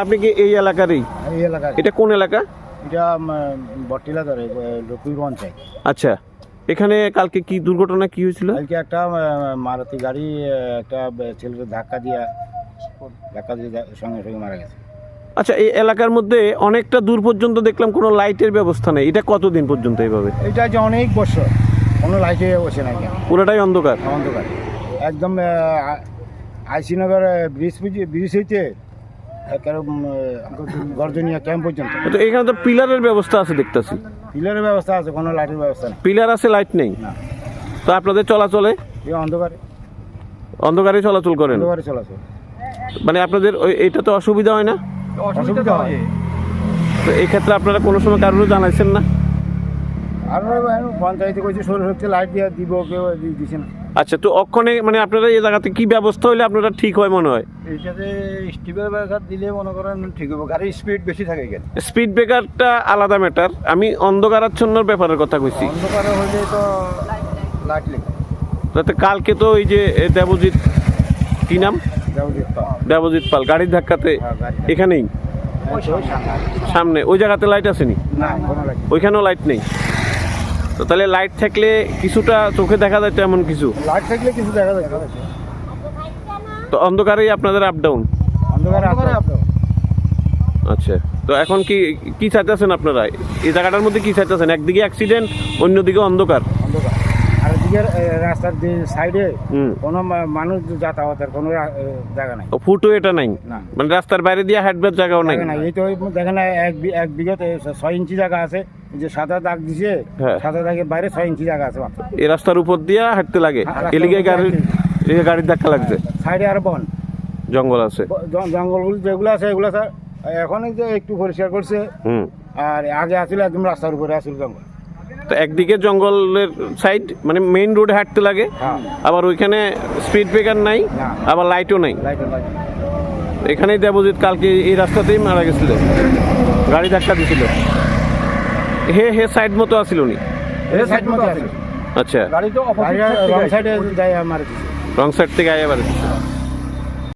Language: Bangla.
আপনি কি এই এলাকারই? এই এলাকা এটা কোন এলাকা? এটা বট্টিলা ধরে লক্ষ্মী পঞ্চায়েত। আচ্ছা। এখানে কালকে কি দুর্ঘটনা কি হয়েছিল? কালকে একটা মারুতি গাড়ি একটা ছেলেকে ধাক্কা দিয়া ধাক্কা দিয়ে সঙ্গে সঙ্গে মারা গেছে। আচ্ছা এই এলাকার মধ্যে অনেকটা দূর পর্যন্ত দেখলাম কোনো লাইটের ব্যবস্থা নেই। এটা কতদিন পর্যন্ত এইভাবে? এটা যে অনেক বছর কোনো লাইটে বসে নাই পুরোটাই অন্ধকার। অন্ধকার। একদম আইসিনগর ব্রিজ ব্রিজ হইতে গর্জনিয়া ক্যাম্প পর্যন্ত। তো এখানে তো পিলারের ব্যবস্থা আছে দেখতেছি। পিলারের ব্যবস্থা আছে কোনো লাইটের ব্যবস্থা নেই। পিলার আছে লাইট নেই? তো আপনাদের চলাচলে? এই অন্ধকারে। অন্ধকারে চলাচল করেন? অন্ধকারে চলাচল। মানে আপনাদের ওই- এটা তো অসুবিধা হয় না? অসুবিধা হয়। তো এই ক্ষেত্রে আপনারা কোনো সময় কারোর জানাইছেন না? আর পঞ্চায়েতে কইছে সৌর শক্তি লাইট দিয়ে দিব কেউ দি- দিছে না। আচ্ছা তো অক্ষণে মানে আপনারা এই জায়গাতে কি ব্যবস্থা হলে আপনারা ঠিক হয় মনে হয়? এইটাতে স্টিপের ব্যাঘাত দিলে মনে করেন ঠিক হবে গাড়ির স্পিড বেশি থাকে এখানে। স্পিড ব্রেকারটা আলাদা ম্যাটার আমি অন্ধকারাচ্ছন্নর ব্যাপারের কথা কইছি। অন্ধকারে হইলে তো লাইট লেগে যাতে কালকে তো যে এ, দেবজিৎ কি নাম? দেবজিৎ পাল। গাড়ির ধাক্কাতে হ্যাঁ, এখানেই? সামনে। ওই জায়গাতে লাইট আসেনি? ওইখানেও লাইট নেই? তো তাহলে লাইট থাকলে কিছুটা চোখে দেখা যায় এমন কিছু। লাইট থাকলে কিছু দেখা যায় তো অন্ধকারেই আপনাদের আপ ডাউন অন্ধকারে আসতে আচ্ছা তো এখন কি কি চাইতেছেন আপনারা? এই জায়গাটার মধ্যে কি চাইতেছেন? একদিকে অ্যাক্সিডেন্ট অন্যদিকে অন্ধকার? অন্ধকার। আর এদিকে রাস্তার যে সাইডে কোনো মানুষ যাতায়াতের কোনো জায়গা নাই। ও ফুটো এটা নাই? না। মানে রাস্তার বাইরে দিয়ে হাঁটবার জায়গাও নাই? নাই। এই তো দেখেন এক এক বিঘত ছয় ইঞ্চি জায়গা আছে। যে সাদা দাগ দিছে হ্যাঁ। সাদা দাগের বাইরে ছয় ইঞ্চি জায়গা আছে এই রাস্তার উপর দিয়ে হাঁটতে লাগে। হ্যাঁ, এদিকে গাড়ির এদিকে গাড়ির ধাক্কা লাগছে। সাইডে আর বন। জঙ্গল আছে। জঙ্গলগুলো যেগুলো আছে এগুলো স্যার এখন যে একটু পরিষ্কার করছে। হুম। আর আগে আসলে একদম রাস্তার উপরে আসলে জঙ্গল। তো একদিকে জঙ্গলের সাইড মানে মেইন রোডে হাঁটতে লাগে। হ্যাঁ। আবার ওইখানে স্পিড ব্রেকার নাই আবার লাইটও নাই। এখানেই দেবজিৎ কালকে এই রাস্তাতেই মারা গেছিল। গাড়ি ধাক্কা দিছিল। হে হে সাইড মতো আসিল উনি? এই সাইড মতো আছে আচ্ছা। গাড়ি রং সাইডে যায় আমার। রং সাইড থেকে আয়া বাড়ি